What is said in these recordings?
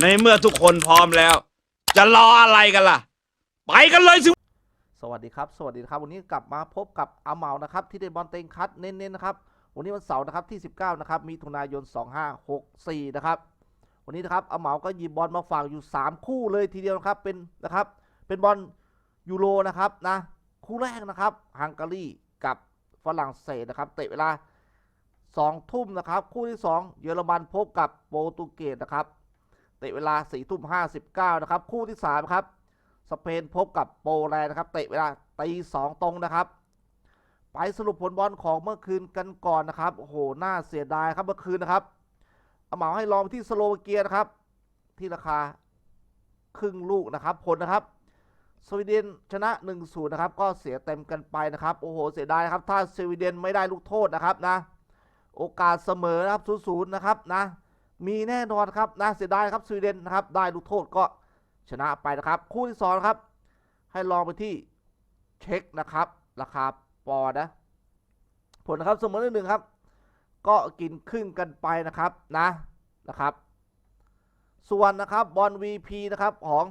ในเมื่อทุกคนพร้อมแล้ว จะรออะไรกันล่ะ ไปกันเลยสิ สวัสดีครับ สวัสดีครับ วันนี้กลับมาพบกับอาเหมานะครับ ที่เดนบอลเต็งคัดเน้นๆนะครับ วันนี้วันเสาร์นะครับที่ 19 นะครับมิถุนายน 2564 นะครับ วันนี้นะครับอาเหมาก็หยิบบอลมาฝากอยู่ 3 คู่เลยทีเดียวนะครับ เป็นนะครับ เป็นบอลยูโรนะครับนะ คู่แรกนะครับฮังการีกับฝรั่งเศสนะครับ เตะเวลา2ทุ่มนะครับ คู่ที่ 2 เยอรมันพบกับโปรตุเกสนะครับ เตะเวลา4ทุ่ม59นะครับ คู่ที่3ครับ สเปนพบกับโปแลนด์นะครับ เตะเวลาตีสองตรงนะครับ ไปสรุปผลบอลของเมื่อคืนกันก่อนนะครับ โอ้โห น่าเสียดายครับเมื่อคืนนะครับเอาเหมาให้ลองที่สโลวาเกียนะครับ ที่ราคาครึ่งลูกนะครับ ผลนะครับ สวีเดนชนะ1-0นะครับ ก็เสียเต็มกันไปนะครับ โอ้โห เสียดายครับ ถ้าสวีเดนไม่ได้ลูกโทษนะครับนะ โอกาสเสมอนะครับ0-0นะครับนะ มีแน่นอนครับนะเสียดายครับสวีเดนนะครับได้ลูกโทษก็ชนะไปนะครับ คู่ที่สองครับ ให้ลองไปที่เช็คนะครับ ราคาปอนด์นะผลนะครับเสมอหนึ่งครับ ก็กินครึ่งกันไปนะครับนะนะครับ ส่วนนะครับบอล VP นะครับของ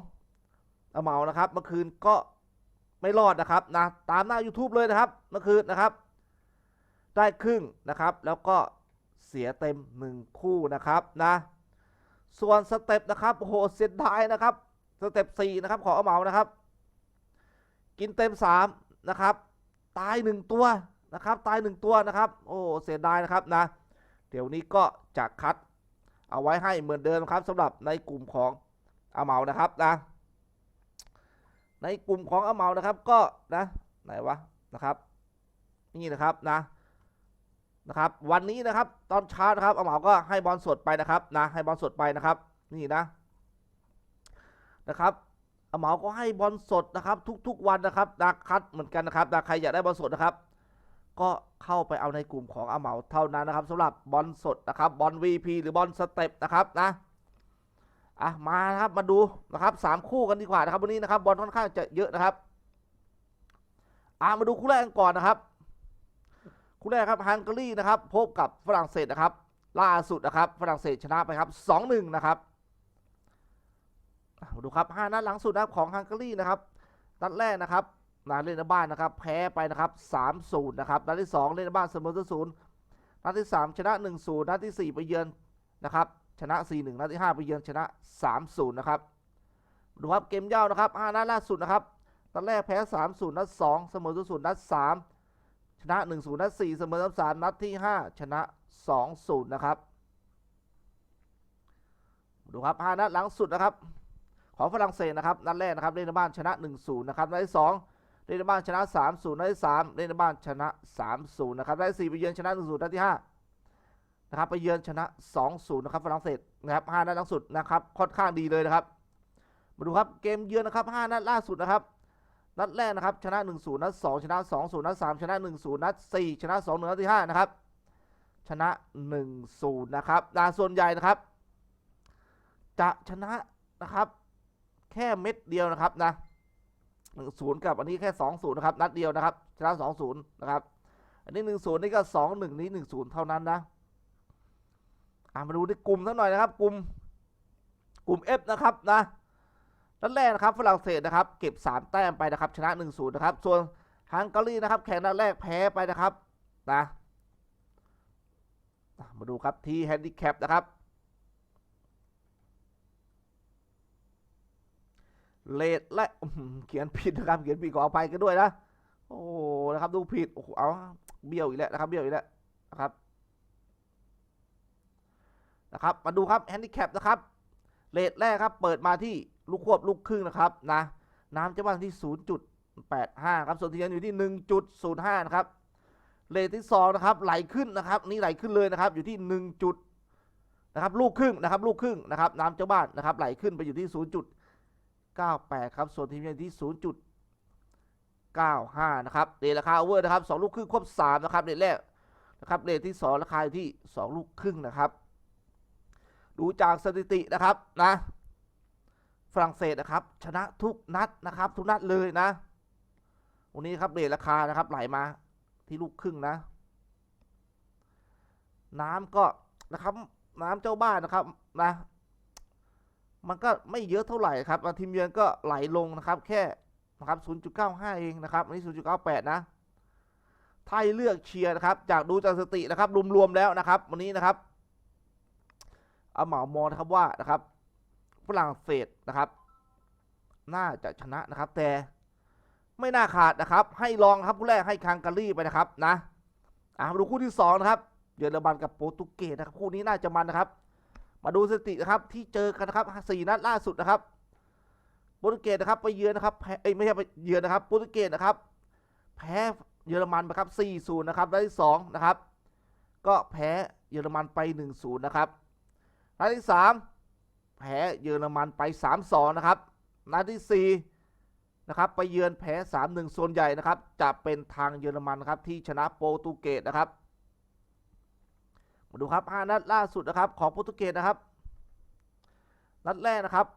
อาเมานะครับเมื่อคืนก็ไม่รอดนะครับนะตามหน้า YouTube เลยนะครับเมื่อคืนนะครับ ได้ครึ่งนะครับ แล้วก็ เสียเต็มหนึ่งคู่นะครับนะส่วนสเต็ปนะครับโหเสียดายนะครับสเต็ปสี่นะครับของอาเหมานะครับ กินเต็มสามนะครับ ตายหนึ่งตัวนะครับ ตายหนึ่งตัวนะครับ โอ้เสียดายนะครับนะ เดี๋ยวนี้ก็จะคัดเอาไว้ให้เหมือนเดิมครับสำหรับในกลุ่มของอาเหมานะครับนะในกลุ่มของอาเหมานะครับก็นะไหนวะนะครับ นี่นะครับนะ นะครับ วันนี้นะครับตอนเช้านะครับอาเหมาก็ให้บอลสดไปนะครับนะให้บอลสดไปนะครับ นี่นะนะครับอาเหมาก็ให้บอลสดนะครับ ทุกๆวันนะครับดักคัดเหมือนกันนะครับดักใครอยากได้บอลสดนะครับก็เข้าไปเอาในกลุ่มของอาเหมาเท่านั้นนะครับสำหรับบอลสดนะครับบอล VP หรือบอลสเต็ปนะครับนะอะมานะครับมาดูนะครับสามคู่กันดีกว่านะครับวันนี้นะครับบอลค่อนข้างจะเยอะนะครับอะมาดูคู่แรกกันก่อนนะครับ คู่แรกครับฮังการีนะครับพบกับฝรั่งเศสนะครับ ล่าสุดนะครับฝรั่งเศสชนะไปครับ 2-1 นะครับดูครับ5นัดหลังสุดนะครับของฮังการีนะครับนัดแรกนะครับนาเล่นในบ้านนะครับ แพ้ไปนะครับ3-0นะครับนัดที่ 2 เล่นในบ้านเสมอ0นัดที่ 3 ชนะ 1-0นัดที่ 4 ไปเยือนนะครับ ชนะ 4-1นัดที่ 5 ไปเยือนชนะ 3-0 นะครับ ดูครับเกมเย่านะครับ5นัดล่าสุดนะครับนัดแรกแพ้ 3-0นัด2เสมอ0นัด3 ชนะ 1-0 นัด 4 เสมอ3นัดที่ 5 ชนะ 2-0 นะครับ ดูครับ 5 นัดหลังสุดนะครับ ของฝรั่งเศสนะครับ นัดแรกนะครับ เล่นในบ้านชนะ 1-0 นะครับ นัดที่2เล่นในบ้านชนะ 3-0 นัดที่3เล่นในบ้านชนะ 3-0 นะครับ นัดที่4ไปเยือนชนะ 1-0 นัดที่ 5 นะครับ ไปเยือนชนะ 2-0 นะครับ ฝรั่งเศสนะครับ5นัดหลังสุดนะครับ ค่อนข้างดีเลยนะครับ มาดูครับ เกมเยือนนะครับ5นัดล่าสุดนะครับ นัดแรกนะครับชนะ 1-0 นัด 2 ชนะ 2-0 นัด 3 ชนะ 1-0 นัด 4 ชนะ 2-1 นัดที่ 5 นะครับ ชนะ 1-0 นะครับนาส่วนใหญ่นะครับ จะชนะนะครับ แค่เม็ดเดียวนะครับนะ1-0กับอันนี้แค่2-0นย์นะครับ นัดเดียวนะครับ ชนะ2-0นย์นะครับ อันนี้1-0นี่ก็2-1นี้1-0เท่านั้นนะอะมาดูในกลุ่มสักหน่อยนะครับ กลุ่ม กลุ่ม F นะครับนะ นัดแรกนะครับฝรั่งเศสนะครับเก็บ 3 แต้มไปนะครับชนะ 1-0นะครับส่วนฮังการีนะครับแข่งนัดแรกแพ้ไปนะครับนะมาดูครับที่แฮนดิแคปนะครับเลดและเขียนผิดนะครับเขียนผิดขออภัยกันด้วยนะโอ้โหนะครับดูผิดโอ้โหเอาเบี้ยวอีกแล้วนะครับเบี้ยวอีกแล้วนะครับนะครับ มาดูครับแฮนดิแคปนะครับเลทแรกครับเปิดมาที่ ลูกควบลูกครึ่งนะครับนะน้ำจะว่างที่ 0.85 ครับ ส่วนที่ยันอยู่ที่ 1.05 นะครับเลทที่2นะครับไหลขึ้นนะครับ นี่ไหลขึ้นเลยนะครับ อยู่ที่1จุดนะครับลูกครึ่งนะครับลูกครึ่งนะครับ น้ำเจ้าบ้านนะครับ ไหลขึ้นไปอยู่ที่ 0.98 ครับ ส่วนทีมยันที่ 0.95 นะครับเรทราคาโอเวอร์นะครับ2ลูกครึ่งควบ3นะครับเลทแรกนะครับเลทที่ 2 ราคาอยู่ที่ 2 ลูกครึ่งนะครับ ดูจากสถิตินะครับนะ ฝรั่งเศสนะครับ ชนะทุกนัดนะครับ ทุกนัดเลยนะ วันนี้ครับเรทราคานะครับ ไหลมาที่ลูกครึ่งนะ น้ำก็นะครับ น้ำเจ้าบ้านนะครับนะ มันก็ไม่เยอะเท่าไหร่ครับทีมเยือนก็ไหลลงนะครับ แค่นะครับ 0.95 เองนะครับอันนี้ 0.98 นะไทยเลือกเชียร์นะครับ จากดูจากสตินะครับรวมๆแล้วนะครับ วันนี้นะครับเอาเหมามองนะครับว่านะครับ ฝรั่งเศสนะครับ น่าจะชนะนะครับ แต่ไม่น่าขาดนะครับ ให้ลองครับคู่แรกให้คังการีไปนะครับนะอะมาดูคู่ที่สองนะครับเยอรมันกับโปรตุเกสนะครับคู่นี้น่าจะมันนะครับ มาดูสถิตินะครับที่เจอกันนะครับสี่นัดล่าสุดนะครับโปรตุเกสนะครับไปเยือนนะครับแพ้เอ้ยไม่ใช่ไปเยือนนะครับโปรตุเกสนะครับ แพ้เยอรมันไปครับ4-0นะครับนัดที่สองนะครับ ก็แพ้เยอรมันไป1-0นะครับนัดที่สาม แพ้เยอรมันไป 3-2 นะครับ นัดที่สี่นะครับ ไปเยือนแพ้ 3-1 ส่วนใหญ่นะครับ จะเป็นทางเยอรมันครับที่ชนะโปรตุเกสนะครับ มาดูครับ5นัดล่าสุดนะครับของโปรตุเกสนะครับ นัดแรกนะครับ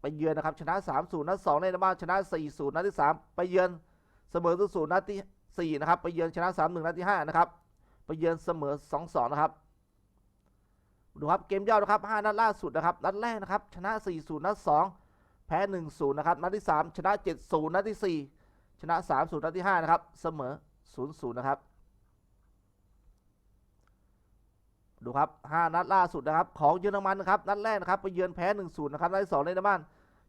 ไปเยือนนะครับชนะ3-0นัด2ในบ้านชนะ4-0นัดที่ 3 ไปเยือนเสมอ0-0นัดที่4นะครับ ไปเยือนชนะ3-1นัดที่5นะครับ ไปเยือนเสมอ2-2นะครับ ดูครับเกมย่อนะครับ5นัดล่าสุดนะครับนัดแรกนะครับชนะ 4-0 นัด 2 แพ้ 1-0 นะครับนัดที่ 3 ชนะ 7-0 นัดที่ 4 ชนะ 3-0 นัดที่ 5 นะครับ เสมอ 0-0 นะครับ ดูครับ 5 นัดล่าสุดนะครับของเยอรมันนะครับนัดแรกนะครับไปเยือนแพ้ 1-0 นะครับนัดที่ 2 เล่นในบ้าน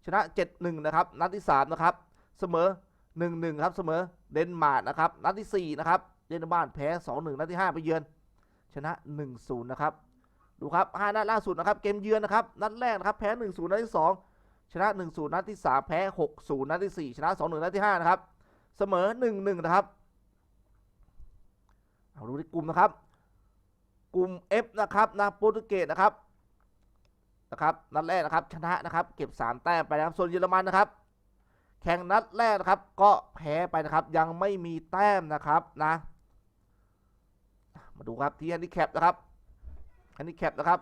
ชนะ 7-1 นะครับนัดที่ 3 นะครับเสมอ 1-1 ครับเสมอเดนมาร์กนะครับนัดที่ 4 นะครับเล่นในบ้านแพ้ 2-1 นัดที่ 5 ไปเยือนชนะ 1-0 นะครับ ดูครับ5นัดล่าสุดนะครับ เกมเยือนนะครับ นัดแรกนะครับ แพ้1-0นัดที่2ชนะ1-0นัดที่3แพ้6-0นัดที่4ชนะ2-1นัดที่5นะครับ เสมอ1-1นะครับ เอาดูที่กลุ่มนะครับ กลุ่ม F นะครับนะโปรตุเกสนะครับ นะครับ นัดแรกนะครับ ชนะนะครับ เก็บ3แต้มไปนะครับ ส่วนเยอรมันนะครับ แข่งนัดแรกนะครับ ก็แพ้ไปนะครับ ยังไม่มีแต้มนะครับนะ มาดูครับที่แฮนดิแคปนะครับ แฮนดิแคปนะครับ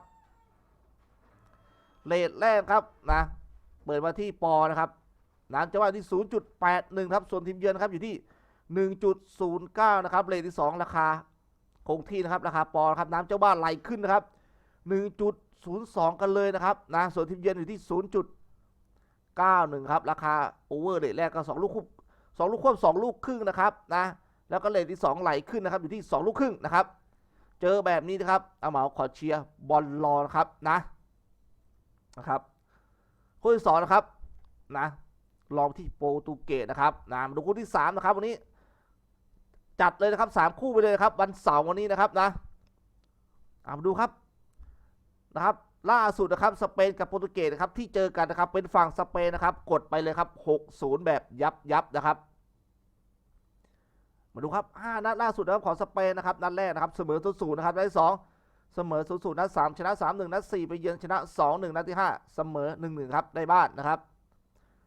เลทแรกครับนะเปิดมาที่ปอนะครับน้ำจะว่าที่ 0.81 ครับ ส่วนทีมเยือนนะครับอยู่ที่ 1.09 นะครับเลทที่ 2 ราคาคงที่นะครับราคาปอนด์ครับน้ำเจ้าบ้านไหลขึ้นนะครับ 1.02 กันเลยนะครับนะส่วนทีมเยือนอยู่ที่ 0.91 ครับราคาโอเวอร์เรทแรกก็2ลูกคุบ2ลูกควบ2ลูกครึ่งนะครับนะแล้วก็เลทที่ 2 ไหลขึ้นนะครับอยู่ที่ 2 ลูกครึ่งนะครับ เจอแบบนี้นะครับเอาเหมาขอเชียร์บอลรอนะครับนะนะครับคู่ที่สองนะครับนะลองที่โปรตุเกสนะครับนะมาดูคู่ที่สามนะครับวันนี้ จัดเลยนะครับสามคู่ไปเลยครับ วันเสาร์วันนี้นะครับนะเอามาดูครับนะครับ ล่าสุดนะครับสเปนกับโปรตุเกสนะครับที่เจอกันนะครับเป็นฝั่งสเปนนะครับ กดไปเลยครับ 6-0 แบบยับยับนะครับ มาดูครับ5นัดล่าสุดนะครับของสเปนนะครับนัดแรกนะครับเสมอ0-0นย์นะครับนัดที่2เสมอ0-0นัด3ชนะ3-1นัด4ไปเยือนชนะ2-1นัดที่5เสมอ1-1ครับได้บ้านนะครับ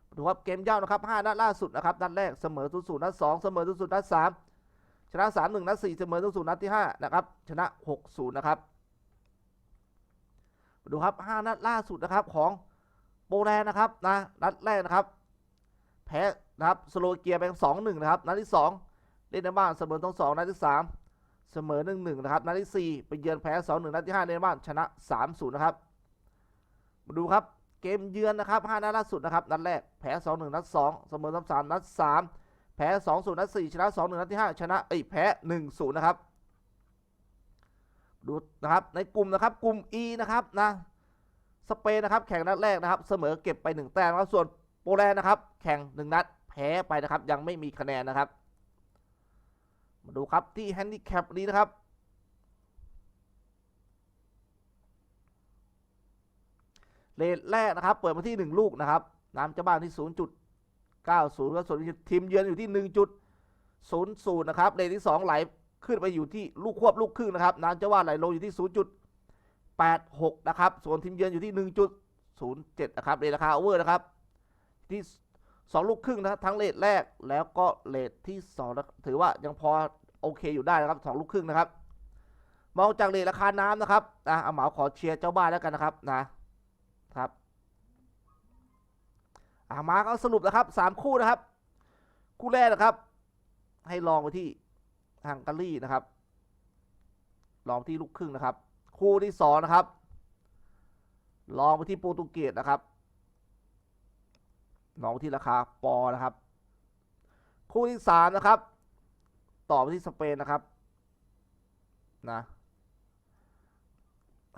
มาดูครับเกมเย่านะครับ5นัดล่าสุดนะครับนัดแรกเสมอ0-0นัด2เสมอ0-0นัด3ชนะ3 1นัด4เสมอ0 0นัดที่5นะครับชนะ6 0นะครับมาดูครับ5นัดล่าสุดนะครับของโปแลนด์นะครับนะนัดแรกนะครับแพ้นะครับสโลวาเกียไป2 1นะครับนัดที่2 เล่นในบ้านเสมอทั้ง2นัดที่3เสมอ1 1นะครับนัดที่4ไปเยือนแพ้2 1นัดที่5เล่นในบ้านชนะ3 0นย์นะครับมาดูครับเกมเยือนนะครับ5นัดล่าสุดนะครับนัดแรกแพ้2 1นัด2เสมอ3 3นัด3แพ้2 0นัด4ชนะ2 1นัดที่5ชนะเอ้แพ้1 0นย์นะครับดูนะครับในกลุ่มนะครับกลุ่ม E นะครับนะสเปนนะครับแข่งนัดแรกนะครับ เสมอเก็บไป 1 แต้มครับส่วนโปแลนด์นะครับ แข่ง 1 นัดแพ้ไปนะครับ ยังไม่มีคะแนนนะครับ มาดูครับที่แฮนดิแคปนี้นะครับ เลทแรกนะครับ เปิดมาที่ 1 ลูกนะครับน้ำเจ้าบ้านที่ 0. 90แล้วส่วนทีมเยือนอยู่ที่ 1.00นะครับ เลทที่ 2 ไหลขึ้นไปอยู่ที่ลูกควบลูกครึ่งนะครับน้ำเจ้าว่านไหลลงอยู่ที่ 0.86 นะครับ ส่วนทีมเยือนอยู่ที่ 1.07 นะครับเลทราคาโอเวอร์นะครับที่ 2 ลูกครึ่งนะครับทั้งเลทแรกแล้วก็เลทที่2นะถือว่ายังพอโอเคอยู่ได้นะครับ 2 ลูกครึ่งนะครับมองจากเลทราคาน้ำนะครับนะเอาเหมาขอเชียร์เจ้าบ้านแล้วกันนะครับนะครับอามาก็สรุปนะครับสามคู่นะครับ คู่แรกนะครับ ให้ลองไปที่ฮังการีนะครับ ลองที่ลูกครึ่งนะครับ คู่ที่สองนะครับ ลองไปที่โปรตุเกสนะครับ น้องที่ราคาปอนะครับ คู่ที่สามนะครับ ต่อไปที่สเปนนะครับนะ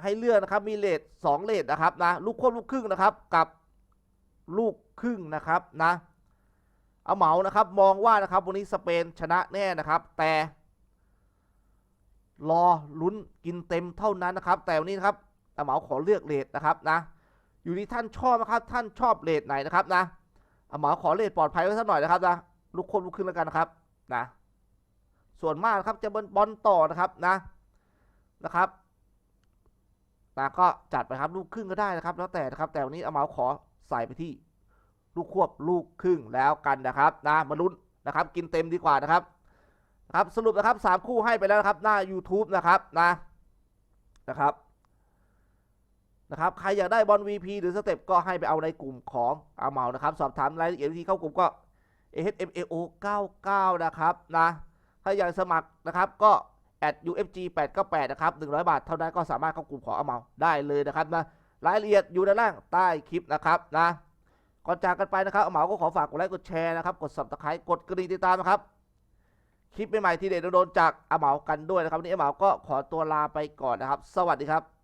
ให้เลือกนะครับมีเลทสองเลทนะครับนะลูกควบลูกครึ่งนะครับกับลูกครึ่งนะครับนะเอาเหมานะครับมองว่านะครับวันนี้สเปนชนะแน่นะครับ แต่รอลุ้นกินเต็มเท่านั้นนะครับ แต่วันนี้นะครับอาเหมาขอเลือกเลทนะครับนะอยู่ที่ท่านชอบนะครับท่านชอบเลทไหนนะครับนะ หมาขอเลทปลอดภัยไว้สักหน่อยนะครับนะลูกคนลูกครึ่งแล้วกันนะครับนะ ส่วนมากครับจะบอลบอลต่อนะครับนะนะครับนะก็จัดไปครับลูกครึ่งก็ได้นะครับ แล้วแต่นะครับ แต่วันนี้เอาเมาขอใส่ไปที่ ลูกควบลูกครึ่งแล้วกันนะครับนะมาลุ้นนะครับ กินเต็มดีกว่านะครับครับ สรุปนะครับสามคู่ให้ไปแล้วนะครับ หน้า YouTube นะครับนะนะครับ นะครับ ใครอยากได้บอล VP หรือสเต็ปก็ให้ไปเอาในกลุ่มของอาเมานะครับ สอบถามรายละเอียดวิธีเข้ากลุ่มก็ AHMAO 99 นะครับนะถ้าอยากสมัครนะครับก็ at UFG 898นะครับ100 บาท เท่านั้นก็สามารถเข้ากลุ่มของอาเมาได้เลยนะครับนะรายละเอียดอยู่ด้านล่างใต้คลิปนะครับนะก่อนจากกันไปนะครับอาเมาก็ขอฝากกดไลค์กดแชร์นะครับกด subscribe กดกระดิ่งติดตามนะครับคลิปใหม่ๆที่เด็ดโดนจากอาเหมากันด้วยนะครับวันนี้อาเหมาก็ขอตัวลาไปก่อนนะครับ สวัสดีครับ